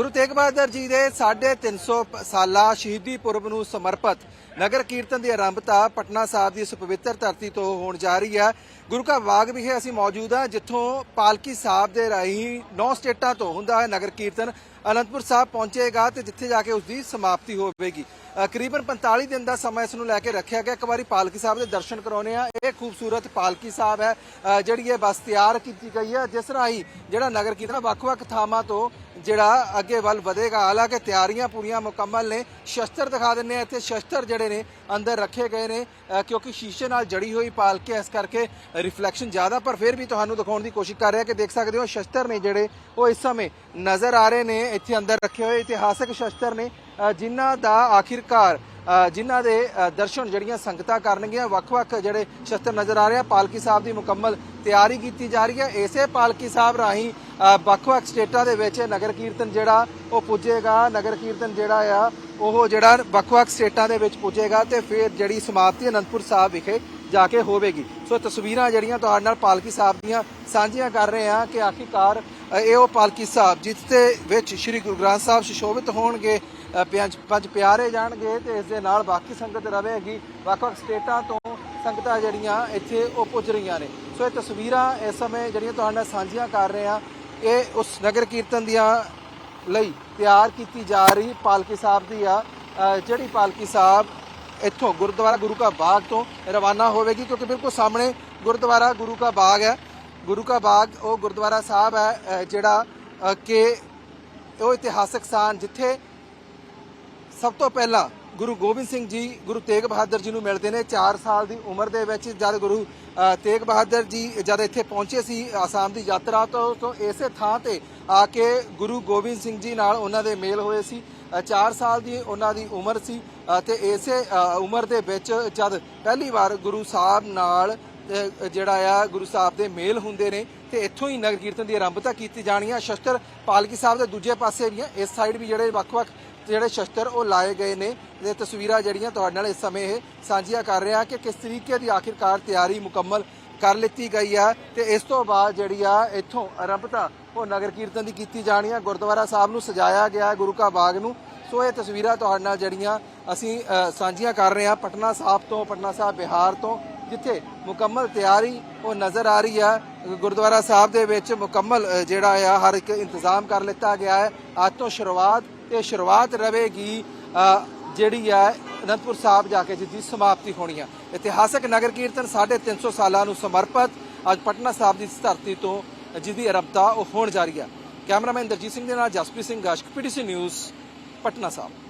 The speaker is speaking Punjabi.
ਗੁਰੂ ਤੇਗ ਬਹਾਦਰ ਜੀ ਦੇ 350 ਸਾਲਾ ਸ਼ਹੀਦੀ ਪੁਰਬ ਨੂੰ ਸਮਰਪਿਤ ਨਗਰ ਕੀਰਤਨ ਦੀ ਆਰੰਭਤਾ ਪਟਨਾ ਸਾਹਿਬ ਦੀ ਇਸ ਪਵਿੱਤਰ ਧਰਤੀ ਤੋਂ ਹੋਣ ਜਾ ਰਹੀ ਹੈ। ਗੁਰੂ ਕਾ ਬਾਗ ਵਿਖੇ ਅਸੀਂ ਮੌਜੂਦ ਹਾਂ, ਜਿੱਥੋਂ ਪਾਲਕੀ ਸਾਹਿਬ ਦੇ ਰਾਹੀਂ ਨੌ ਸਟੇਟਾਂ ਤੋਂ ਹੁੰਦਾ ਹੈ ਨਗਰ ਕੀਰਤਨ। ਅਨੰਦਪੁਰ ਸਾਹਿਬ ਪਹੁੰਚੇਗਾ ਤੇ ਜਿੱਥੇ ਜਾ ਕੇ ਉਸ ਦੀ ਸਮਾਪਤੀ ਹੋਵੇਗੀ। ਕਰੀਬਨ 45 ਦਿਨ ਦਾ ਸਮਾਂ ਇਸ ਨੂੰ ਲੈ ਕੇ ਰੱਖਿਆ ਗਿਆ। ਇੱਕ ਵਾਰੀ ਪਾਲਕੀ ਸਾਹਿਬ ਦੇ ਦਰਸ਼ਨ ਕਰਾਉਣੇ ਆ ਇਹ ਖੂਬਸੂਰਤ ਪਾਲਕੀ ਸਾਹਿਬ ਹੈ। ਜਿਹੜੀ ਇਹ ਬਸ ਤਿਆਰ ਕੀਤੀ ਗਈ ਹੈ, ਜਿਸ ਰਾਹੀਂ ਜਿਹੜਾ ਨਗਰ ਕੀਰਤਨ ਵੱਖ-ਵੱਖ ਥਾਵਾਂ ਤੋਂ ਜਿਹੜਾ ਅੱਗੇ ਵੱਲ ਵਧੇਗਾ। ਹਾਲਾਂਕਿ ਤਿਆਰੀਆਂ ਪੂਰੀਆਂ ਮੁਕੰਮਲ ਨੇ। ਸ਼ਸਤਰ ਦਿਖਾ ਦਿੰਨੇ ਆ ਇੱਥੇ ਸ਼ਸਤਰ ਜਿਹੜੇ ਨੇ ਅੰਦਰ ਰੱਖੇ ਗਏ ਨੇ ਕਿਉਂਕਿ ਸ਼ੀਸ਼ੇ ਨਾਲ ਜੜੀ ਹੋਈ ਪਾਲਕੀ ਹੈ, ਇਸ ਕਰਕੇ ਰਿਫਲੈਕਸ਼ਨ ਜ਼ਿਆਦਾ ਪਰ ਫਿਰ ਵੀ ਤੁਹਾਨੂੰ ਦਿਖਾਉਣ ਦੀ ਕੋਸ਼ਿਸ਼ ਕਰ ਰਿਹਾ ਕਿ ਦੇਖ ਸਕਦੇ ਹੋ ਸ਼ਸਤਰ ਨੇ ਜਿਹੜੇ ਉਹ ਇਸ ਸਮੇਂ ਨਜ਼ਰ ਆ ਰਹੇ ਨੇ ਇੱਥੇ ਅੰਦਰ ਰੱਖੇ ਹੋਏ ਇਤਿਹਾਸਕ ਸ਼ਸਤਰ ਨੇ ਅ, ਜਿਨ੍ਹਾਂ ਦਾ ਆਖਿਰਕਾਰ ਅ, ਜਿਨ੍ਹਾਂ ਦੇ ਦਰਸ਼ਨ ਜਿਹੜੀਆਂ ਸੰਗਤਾਂ ਕਰਨਗੀਆਂ ਵੱਖ-ਵੱਖ ਜਿਹੜੇ ਸ਼ਸਤਰ ਨਜ਼ਰ ਆ ਰਹੇ ਆ ਪਾਲਕੀ ਸਾਹਿਬ ਦੀ ਮੁਕੰਮਲ ਤਿਆਰੀ ਕੀਤੀ ਜਾ ਰਹੀ ਹੈ ਇਸੇ ਪਾਲਕੀ ਸਾਹਿਬ ਰਾਹੀਂ ਵੱਖ-ਵੱਖ ਸਟੇਟਾਂ ਦੇ ਵਿੱਚ ਨਗਰ ਕੀਰਤਨ ਜਿਹੜਾ ਉਹ ਪੁੱਜੇਗਾ ਨਗਰ ਕੀਰਤਨ ਜਿਹੜਾ ਆ ਉਹ ਜਿਹੜਾ ਵੱਖ-ਵੱਖ ਸਟੇਟਾਂ ਦੇ ਵਿੱਚ ਪੁੱਜੇਗਾ ਤੇ ਫਿਰ ਜਿਹੜੀ ਸਮਾਪਤੀ ਅਨੰਦਪੁਰ ਸਾਹਿਬ ਵਿਖੇ ਜਾ ਕੇ ਹੋਵੇਗੀ। ਸੋ ਤਸਵੀਰਾਂ ਜਿਹੜੀਆਂ ਤੁਹਾਡੇ ਨਾਲ ਪਾਲਕੀ ਸਾਹਿਬ ਦੀਆਂ ਸਾਂਝੀਆਂ ਕਰ ਰਹੇ ਹਾਂ ਕਿ ਆਖਿਰਕਾਰ ਇਹ ਉਹ ਪਾਲਕੀ ਸਾਹਿਬ ਜਿਸ ਦੇ ਵਿੱਚ ਸ੍ਰੀ ਗੁਰੂ ਗ੍ਰੰਥ ਸਾਹਿਬ ਸੁਸ਼ੋਭਿਤ ਹੋਣਗੇ ਪੰਜ ਪੰਜ ਪਿਆਰੇ ਜਾਣਗੇ ਤੇ ਇਸ ਦੇ ਨਾਲ ਬਾਕੀ ਸੰਗਤ ਰਹੇਗੀ ਵੱਖ-ਵੱਖ ਸਟੇਟਾਂ ਤੋਂ ਸੰਗਤਾਂ ਜਿਹੜੀਆਂ ਇੱਥੇ ਉਹ ਪੁੱਜ ਰਹੀਆਂ ਨੇ। ਸੋ ਇਹ ਤਸਵੀਰਾਂ ਇਸ ਸਮੇਂ ਜਿਹੜੀਆਂ ਤੁਹਾਡੇ ਨਾਲ ਸਾਂਝੀਆਂ ਕਰ ਰਹੇ ਹਾਂ, ਇਹ ਉਸ ਨਗਰ ਕੀਰਤਨ ਦੀਆਂ ਲਈ ਤਿਆਰ ਕੀਤੀ ਜਾ ਰਹੀ ਪਾਲਕੀ ਸਾਹਿਬ ਦੀ ਆ। ਜਿਹੜੀ ਪਾਲਕੀ ਸਾਹਿਬ ਇੱਥੋਂ ਗੁਰਦੁਆਰਾ ਗੁਰੂ ਕਾ ਬਾਗ ਤੋਂ ਰਵਾਨਾ ਹੋਵੇਗੀ, ਕਿਉਂਕਿ ਬਿਲਕੁਲ ਸਾਹਮਣੇ ਗੁਰਦੁਆਰਾ ਗੁਰੂ ਕਾ ਬਾਗ ਹੈ। ਗੁਰੂ ਕਾ ਬਾਗ, ਉਹ ਗੁਰਦੁਆਰਾ ਸਾਹਿਬ ਹੈ ਜਿਹੜਾ ਕਿ ਉਹ ਇਤਿਹਾਸਕ ਸਥਾਨ ਜਿੱਥੇ ਸਭ ਤੋਂ ਪਹਿਲਾਂ ਗੁਰੂ ਗੋਬਿੰਦ ਸਿੰਘ ਜੀ ਗੁਰੂ ਤੇਗ ਬਹਾਦਰ ਜੀ ਨੂੰ ਮਿਲਦੇ ਨੇ। 4 ਸਾਲ ਦੀ ਉਮਰ ਦੇ ਵਿੱਚ ਜਦ ਗੁਰੂ ਤੇਗ ਬਹਾਦਰ ਜੀ ਜਦ ਇੱਥੇ ਪਹੁੰਚੇ ਸੀ ਆਸਾਮ ਦੀ ਯਾਤਰਾ ਤੋਂ ਇਸੇ ਥਾਂ ਤੇ ਆ ਕੇ ਗੁਰੂ ਗੋਬਿੰਦ ਸਿੰਘ ਜੀ ਨਾਲ ਉਹਨਾਂ ਦੇ ਮੇਲ ਹੋਏ ਸੀ। 4 ਸਾਲ ਦੀ ਉਹਨਾਂ ਦੀ ਉਮਰ ਸੀ ਅ, ਤੇ ਇਸੇ ਉਮਰ ਦੇ ਵਿੱਚ ਜਦ ਪਹਿਲੀ ਵਾਰ ਗੁਰੂ ਸਾਹਿਬ ਨਾਲ ਜਿਹੜਾ ਆ ਗੁਰੂ ਸਾਹਿਬ ਦੇ ਮੇਲ ਹੁੰਦੇ ਨੇ ਤੇ ਇੱਥੋਂ ਹੀ ਨਗਰ ਕੀਰਤਨ ਦੀ ਆਰੰਭਤਾ ਕੀਤੀ ਜਾਣੀ ਆ। ਸ਼ਸਤਰ ਪਾਲਕੀ ਸਾਹਿਬ ਦੇ ਦੂਜੇ ਪਾਸੇ ਵੀ ਆ। ਇਸ ਸਾਈਡ ਵੀ ਜਿਹੜੇ ਵੱਖ-ਵੱਖ ਜਿਹੜੇ ਸ਼ਸਤਰ ਉਹ ਲਾਏ ਗਏ ਨੇ, ਇਹ ਤਸਵੀਰਾਂ ਜਿਹੜੀਆਂ ਤੁਹਾਡੇ ਨਾਲ ਇਸ ਸਮੇਂ ਇਹ ਸਾਂਝੀਆਂ ਕਰ ਰਿਹਾ ਕਿ ਕਿਸ ਤਰੀਕੇ ਦੀ ਆਖਿਰਕਾਰ ਤਿਆਰੀ ਮੁਕੰਮਲ ਕਰ ਲਿੱਤੀ ਗਈ ਆ ਤੇ ਇਸ ਤੋਂ ਬਾਅਦ ਜਿਹੜੀ ਆ ਇੱਥੋਂ ਆਰੰਭਤਾ ਉਹ ਨਗਰ ਕੀਰਤਨ ਦੀ ਕੀਤੀ ਜਾਣੀ ਆ। ਗੁਰਦੁਆਰਾ ਸਾਹਿਬ ਨੂੰ ਸਜਾਇਆ ਗਿਆ ਗੁਰੂ ਕਾ ਬਾਗ ਨੂੰ। ਸੋ ਇਹ ਤਸਵੀਰਾਂ ਤੁਹਾਡੇ ਨਾਲ ਜਿਹੜੀਆਂ ਅਸੀਂ ਸਾਂਝੀਆਂ ਕਰ ਰਹੇ ਹਾਂ ਪਟਨਾ ਸਾਹਿਬ ਤੋਂ, ਪਟਨਾ ਸਾਹਿਬ ਬਿਹਾਰ ਤੋਂ, ਜਿੱਥੇ ਮੁਕੰਮਲ ਤਿਆਰੀ ਉਹ ਨਜ਼ਰ ਆ ਰਹੀ ਆ। ਗੁਰਦੁਆਰਾ ਸਾਹਿਬ ਦੇ ਵਿੱਚ ਮੁਕੰਮਲ ਜਿਹੜਾ ਆ, ਹਰ ਇੱਕ ਇੰਤਜ਼ਾਮ ਕਰ ਲਿੱਤਾ ਗਿਆ ਹੈ। ਅੱਜ ਤੋਂ ਸ਼ੁਰੂਆਤ ਤੇ ਸ਼ੁਰੂਆਤ ਰਵੇਗੀ ਜਿਹੜੀ ਆ ਅਨੰਦਪੁਰ ਸਾਹਿਬ ਜਾ ਕੇ ਜਿਸ ਦੀ ਸਮਾਪਤੀ ਹੋਣੀ ਹੈ ਇਤਿਹਾਸਕ ਨਗਰ ਕੀਰਤਨ 350 ਸਾਲਾਂ ਨੂੰ ਸਮਰਪਿਤ ਅੱਜ ਪਟਨਾ ਸਾਹਿਬ ਦੀ ਧਰਤੀ ਤੋਂ ਜਿਸ ਦੀ ਆਰੰਭਤਾ ਉਹ ਹੋਣ ਜਾ ਰਹੀ ਹੈ ਕੈਮਰਾਮੈਨ ਦਰਜੀਤ ਸਿੰਘ ਦੇ ਨਾਲ ਜਸਪ੍ਰੀਤ ਸਿੰਘ ਗਾਸ਼ਕ, ਪੀਟੀਸੀ ਨਿਊਜ਼, ਪਟਨਾ ਸਾਹਿਬ।